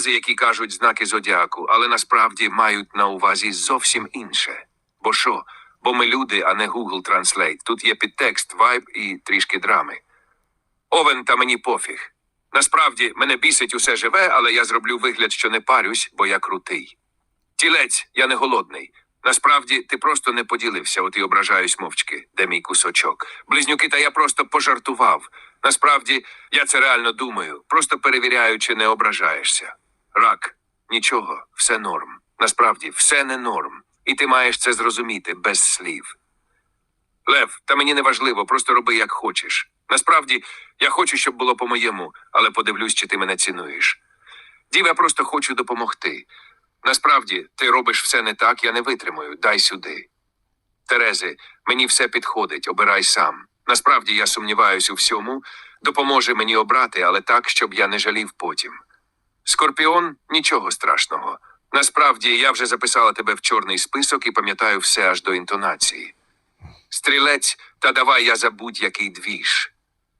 фрази, які кажуть знаки зодіаку, але насправді мають на увазі зовсім інше. Бо що? Бо ми люди, а не Google Translate. Тут є підтекст, вайб і трішки драми. Овен та мені пофіг. Насправді мене бісить усе живе, але я зроблю вигляд, що не парюсь, бо я крутий. Тілець, я не голодний. Насправді, ти просто не поділився, от і ображаюсь мовчки, де мій кусочок. Близнюки, та я просто пожартував. Насправді, я це реально думаю, просто перевіряю, чи не ображаєшся. Рак, нічого, все норм. Насправді, все не норм. І ти маєш це зрозуміти без слів. Лев, та мені не важливо, просто роби як хочеш. Насправді, я хочу, щоб було по-моєму, але подивлюсь, чи ти мене цінуєш. Дів, я просто хочу допомогти. Насправді, ти робиш все не так, я не витримую. Дай сюди. Терези, мені все підходить, обирай сам. Насправді я сумніваюсь у всьому, допоможе мені обрати, але так, щоб я не жалів потім. Скорпіон нічого страшного. Насправді я вже записала тебе в чорний список і пам'ятаю все аж до інтонації. Стрілець, та давай я забудь, який двіж.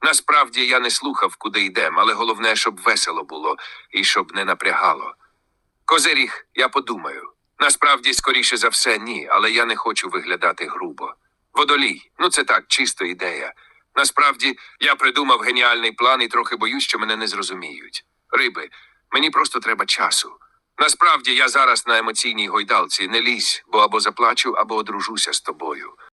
Насправді я не слухав, куди йдем, але головне, щоб весело було і щоб не напрягало. Козиріг, я подумаю. Насправді, скоріше за все, ні, але я не хочу виглядати грубо. Водолій, ну це так, чисто ідея. Насправді, я придумав геніальний план і трохи боюсь, що мене не зрозуміють. Риби, мені просто треба часу. Насправді, я зараз на емоційній гойдалці не лізь, бо або заплачу, або одружуся з тобою.